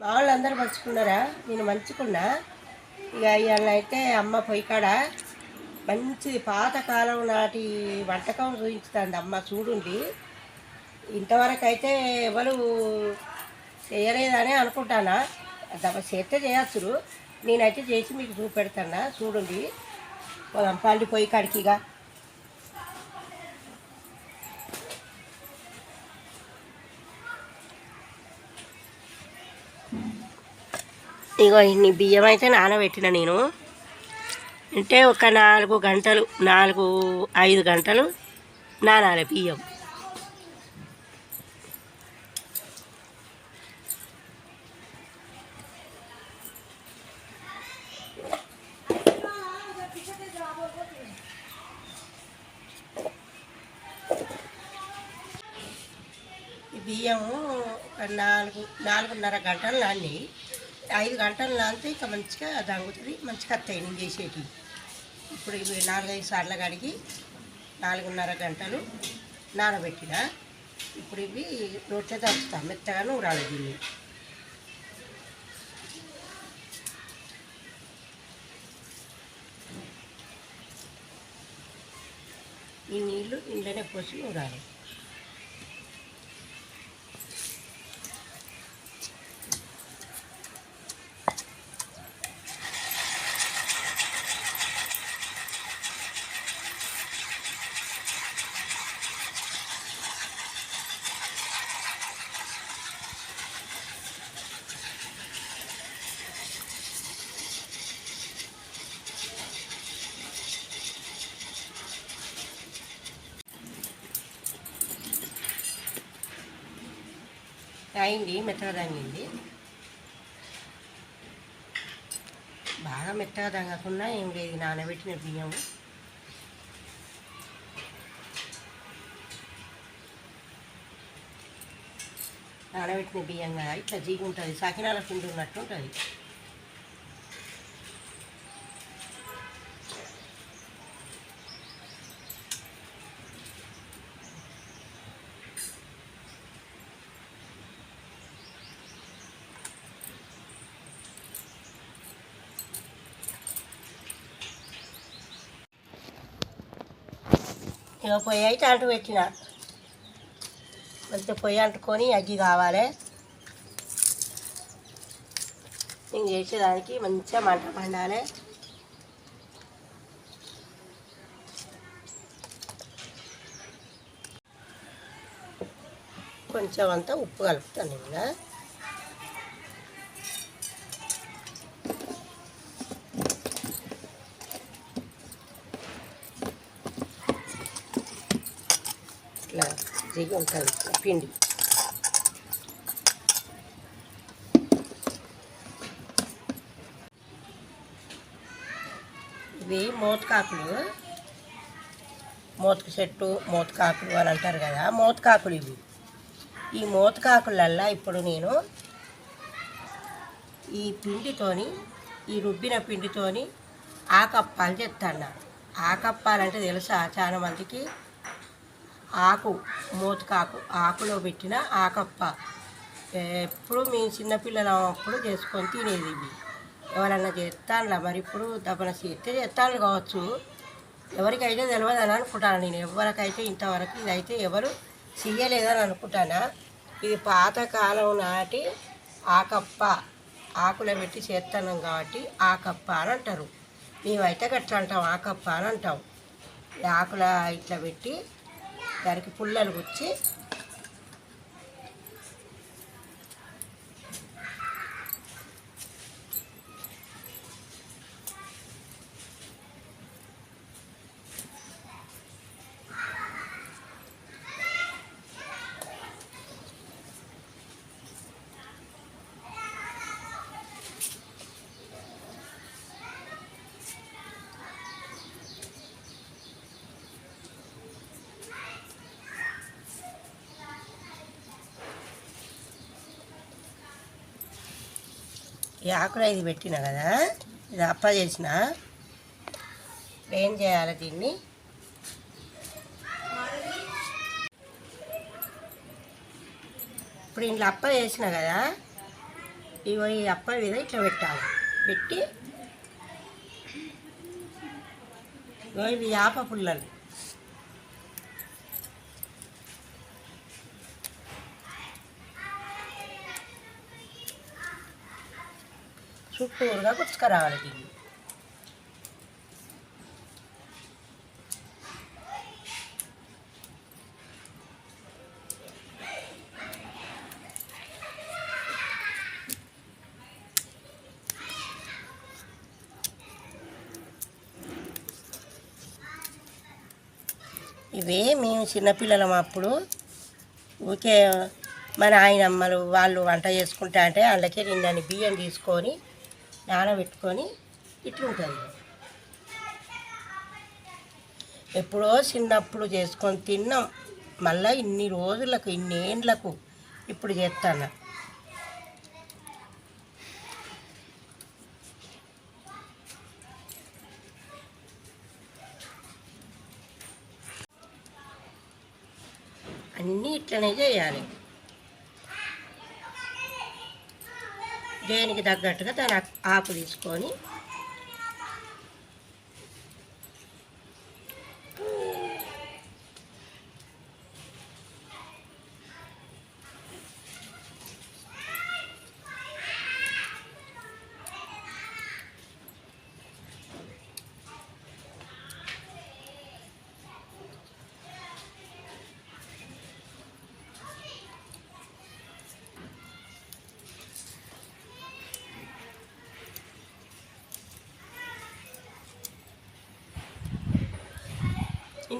మా వాళ్ళు అందరూ మంచుకున్నారా నేను మంచుకున్నా ఇక ఇవాళ అయితే అమ్మ పొయ్యి కాడ మంచి పాతకాలం నాటి వంటకం చూపించుతుంది అమ్మ చూడుండి. ఇంతవరకు అయితే ఎవరు చేయలేదని అనుకుంటానా? చేస్తే చేయొచ్చు నేనైతే చేసి మీకు చూపెడతానా? చూడండి. పొలం పండి పొయ్యి కాడికిగా ఇగో ఇన్ని బియ్యం అయితే నానబెట్టిన నేను. అంటే ఒక నాలుగు గంటలు నాలుగు ఐదు గంటలు నానాలి బియ్యం. బియ్యము నాలుగు నాలుగున్నర గంటలు నాని. ఐదు గంటలు నానితే ఇక మంచిగా దంగుతుంది మంచిగా వస్తాయి నేను చేసేటివి. ఇప్పుడు ఇవి నాలుగైదు సార్లు కడిగి నాలుగున్నర గంటలు నానబెట్టిన. ఇప్పుడు ఇవి రొట్టె దంచుతా మెత్తగా నూరాలి దీన్ని. ఈ నీళ్ళు ఇంట్లోనే పోసి నూరాలి. అయింది మెత్తగా దంగింది. బాగా మెత్తగా దంగకుండా ఏం లేదు నానబెట్టిన బియ్యం నానబెట్టిన బియ్యం కదా ఇట్లా జీగుంటుంది సకినాల పిండి ఉన్నట్టు ఉంటుంది. ఇక పొయ్యి అయితే అంటు పెట్టిన. మంచిగా పొయ్యి అంటుకొని అగ్గి కావాలి. నేను చేసేదానికి మంచిగా మంట పండాలి. కొంచెం అంతా ఉప్పు కలుపుతాను ఇంకా ఇట్లా దిగి ఉంటుంది పిండి. ఇవి మోతకాకులు. మోతక చెట్టు మోతకాకులు అని అంటారు కదా మోతకాకులు ఇవి. ఈ మోతకాకులల్లా ఇప్పుడు నేను ఈ పిండితోని ఈ రుబ్బిన పిండితోని ఆకప్పాలు చెప్తాను ఆకప్పాలంటే తెలుసా చాలా మందికి ఆకు మోతకాకు ఆకులో పెట్టిన ఆకప్ప. ఎప్పుడు మీ చిన్నపిల్లలు అప్పుడు చేసుకొని తినేది ఇవి. ఎవరన్నా చేస్తానులా? మరి ఇప్పుడు దబన చేస్తే చేస్తాను కావచ్చు. ఎవరికైతే తెలియదు అని అనుకుంటాను నేను. ఎవరికైతే ఇంతవరకు ఇదైతే ఎవరు చెయ్యలేదని అనుకుంటానా? ఇది పాతకాలం నాటి ఆకప్ప. ఆకులో పెట్టి చేస్తున్నాం కాబట్టి ఆకప్ప అని అంటారు. మేమైతే గట్లా అంటాం ఆకప్ప అని అంటాం. ఆకుల ఇట్లా పెట్టి దానికి పుల్లలు గుచ్చి ఈ ఆకులు ఇది పెట్టిన కదా? ఇది అప్ప చేసిన? ఏం చేయాలి దీన్ని? ఇప్పుడు ఇంట్లో అప్ప చేసిన కదా ఇవో ఈ అప్ప మీద ఇట్లా పెట్టాలి. పెట్టి ఇవి యాప పుల్లలు. చుట్టూరుగా కుచ్చుకరావాలి దీన్ని. ఇవే మేము చిన్నపిల్లలం అప్పుడు ఊకే మన ఆయనమ్మలు వాళ్ళు వంట చేసుకుంటా అంటే అందుకే నిన్నని బియ్యం తీసుకొని నానబెట్టుకొని ఇట్లుంటుంది ఎప్పుడో చిన్నప్పుడు చేసుకొని తిన్నాం. మళ్ళీ ఇన్ని రోజులకు ఇన్ని ఇప్పుడు చేస్తాను అన్నీ ఇట్లనే చేయాలి. దేనికి తగ్గట్టుగా దాని ఆకు- తీసుకొని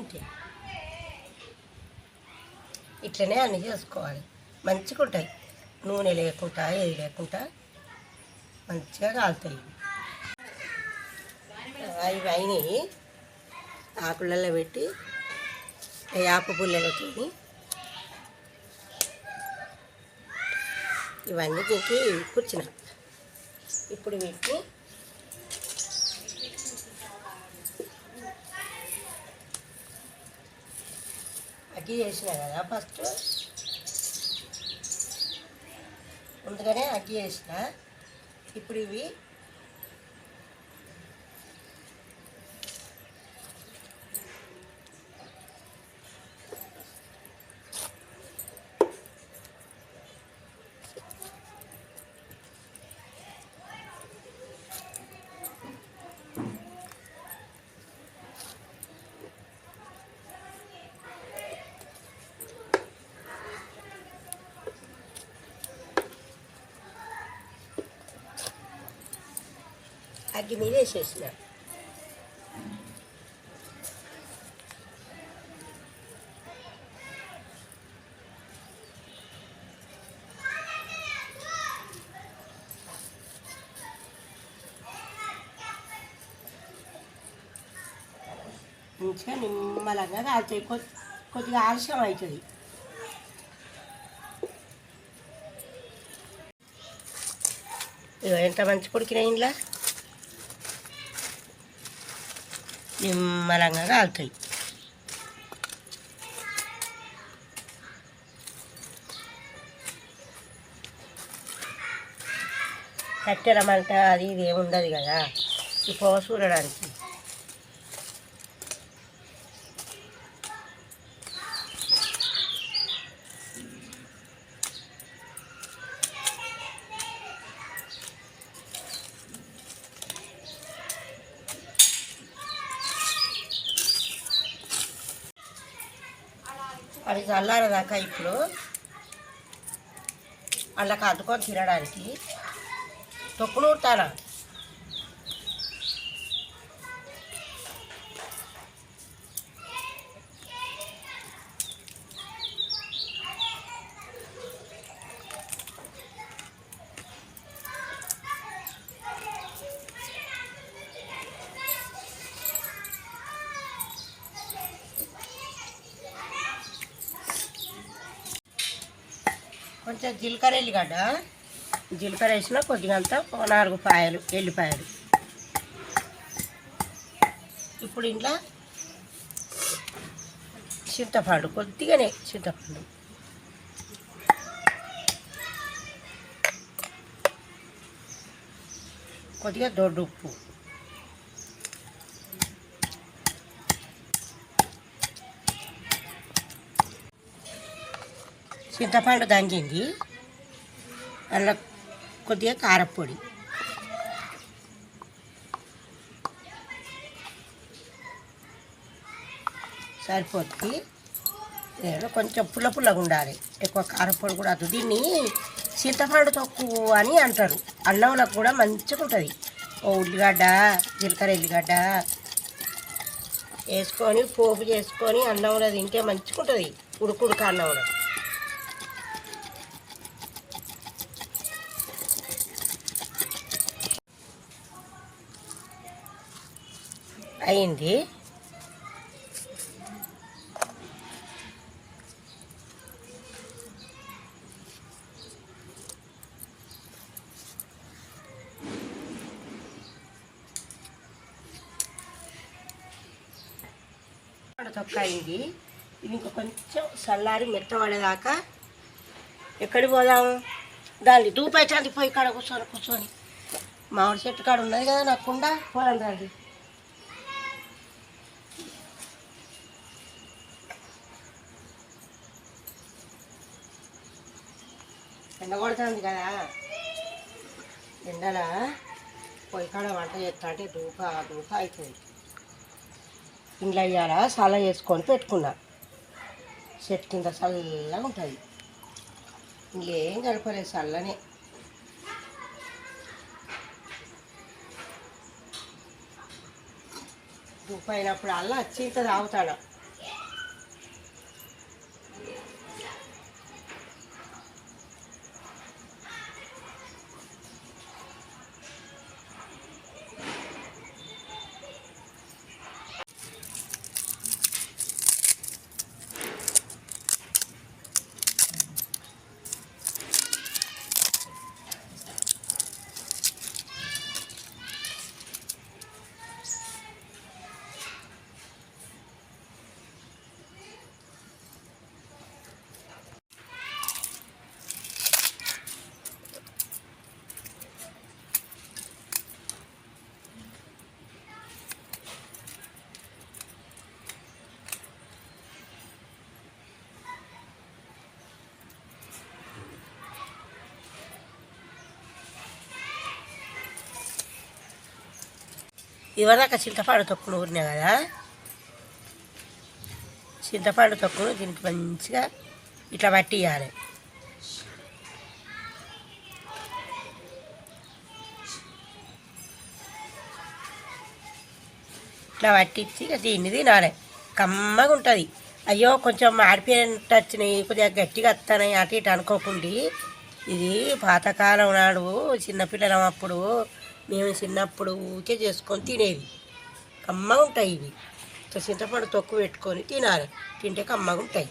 ఇంతే ఇట్లనే అన్నీ చేసుకోవాలి. మంచిగా ఉంటాయి నూనె లేకుండా ఏది లేకుండా మంచిగా కాలుతాయి. అవి అయినాయి. ఆకులలో పెట్టి వేప పుల్లలతో ఇవన్నీ దీనికి కూర్చున్న. ఇప్పుడు వీటిని అగ్గి వేసిన కదా ఫస్ట్. ముందుగానే అగ్గి వేసిన. ఇప్పుడు ఇవి అగ్గి మీద వేసేసిన మంచిగా నిమ్మలంగా కాలుతాయి కొద్ది కొద్దిగా ఆలస్యం అవుతుంది ఎంత మంచి పొడికిన ఇంట్లో నిమ్మలంగా కాలుతాయి. కట్టెల మంట అది ఇది ఏముండదు కదా. ఈ పొగ చూడడానికి. అది చల్లారదాకా ఇప్పుడు అలా కద్దుకొని తినడానికి తొక్కులు నూరుతానా కొంచెం జీలకర్ర ఎల్లిగడ్డ. జీలకర్ర వేసిన కొద్దిగా నాలుగు పాయలు ఎల్లిపాయలు ఇప్పుడు ఇంట్లో చింతపండు కొద్దిగానే చింతపండు. కొద్దిగా దొడ్డు ఉప్పు. చింతపండు దంగింది అందులో కొద్దిగా కారపొడి. సరిపోతుంది. నేను కొంచెం పుల్ల పుల్లగా ఉండాలి. ఎక్కువ కారపొడి కూడా అది దీన్ని చింతపండు తొక్కు అని అంటారు. అన్నంలో కూడా మంచిగా ఉంటుంది. ఓ ఉల్లిగడ్డ జీలకర్ర ఎల్లిగడ్డ వేసుకొని పోపు చేసుకొని అన్నంలో తింటే మంచిగా ఉంటుంది. ఉడుకుడుక అన్నంలో. అయింది. తొక్క అయింది. ఇది ఇంకా కొంచెం చల్లారి మెత్తబడేదాకా ఎక్కడికి పోదాం? దాన్ని దూపైతుంది పోయి కాడ కూర్చొని కూర్చొని. మామిడి చెట్టు కాడ ఉన్నది కదా నాకుండా పోదాం దాన్ని ఎండ కొడుతుంది కదా. ఎండల పొయ్యి కాడ వంట చేస్తా అంటే దూక దూక అవుతుంది ఇంట్లో అయ్యారా సల వేసుకొని పెట్టుకున్నా. చెట్టు కింద చల్లగా ఉంటుంది. ఇంకేం గడపలేదు చల్లనే దూపైనప్పుడు అయినప్పుడు అల్లా వచ్చి ఇంత తాగుతాడు ఇవదాకా చింతపండు తొక్కును ఊరినా కదా? చింతపండు తొక్కును దీనికి మంచిగా ఇట్లా పట్టియాలి. ఇట్లా పట్టించి ఇక దీన్ని తినాలి. కమ్మగా ఉంటుంది. అయ్యో కొంచెం మాడిపోయినట్టు వచ్చినాయి కొద్దిగా గట్టిగా వస్తున్నాయి అటు ఇటు అనుకోకుండా ఇది పాతకాలం నాడు చిన్నపిల్లలం అప్పుడు మేము చిన్నప్పుడు ఊకే చేసుకొని తినేవి. కమ్మగా ఉంటాయి ఇవి. చింతపండు తొక్కు పెట్టుకొని తినాలి. తింటే కమ్మగా ఉంటాయి.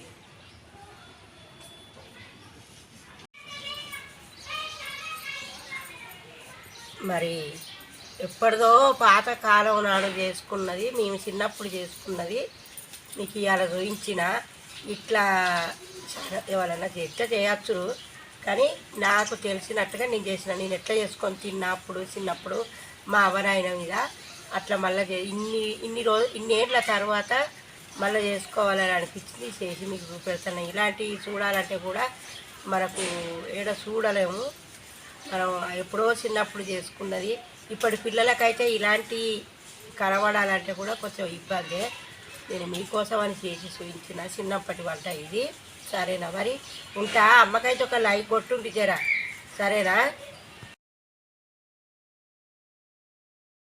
మరి ఎప్పటిదో పాత కాలం నాడు చేసుకున్నది మేము చిన్నప్పుడు చేసుకున్నది మీకు ఇవాళ చూపించిన. ఇట్లా ఎవరైనా చేస్తే చేయచ్చు. కానీ నాకు తెలిసినట్టుగా నేను చేసిన. నేను ఎట్లా చేసుకొని తిన్నప్పుడు చిన్నప్పుడు మా అవనాయన మీద అట్లా మళ్ళీ ఇన్ని ఇన్ని రోజు ఇన్ని ఏళ్ళ తర్వాత మళ్ళీ చేసుకోవాలని అనిపించింది చేసి మీకు చూపెడతాను. ఇలాంటివి చూడాలంటే కూడా మనకు ఏడ చూడలేము. మనం ఎప్పుడో చిన్నప్పుడు చేసుకున్నది. ఇప్పటి పిల్లలకైతే ఇలాంటి కనబడాలంటే కూడా కొంచెం ఇబ్బందే. నేను మీకోసం అని చేసి చూపించిన చిన్నప్పటి వంట ఇది. సరేనా మరి ఉంటా. అమ్మకైతే ఒక లైక్ కొట్టుండి జరా. సరేనా?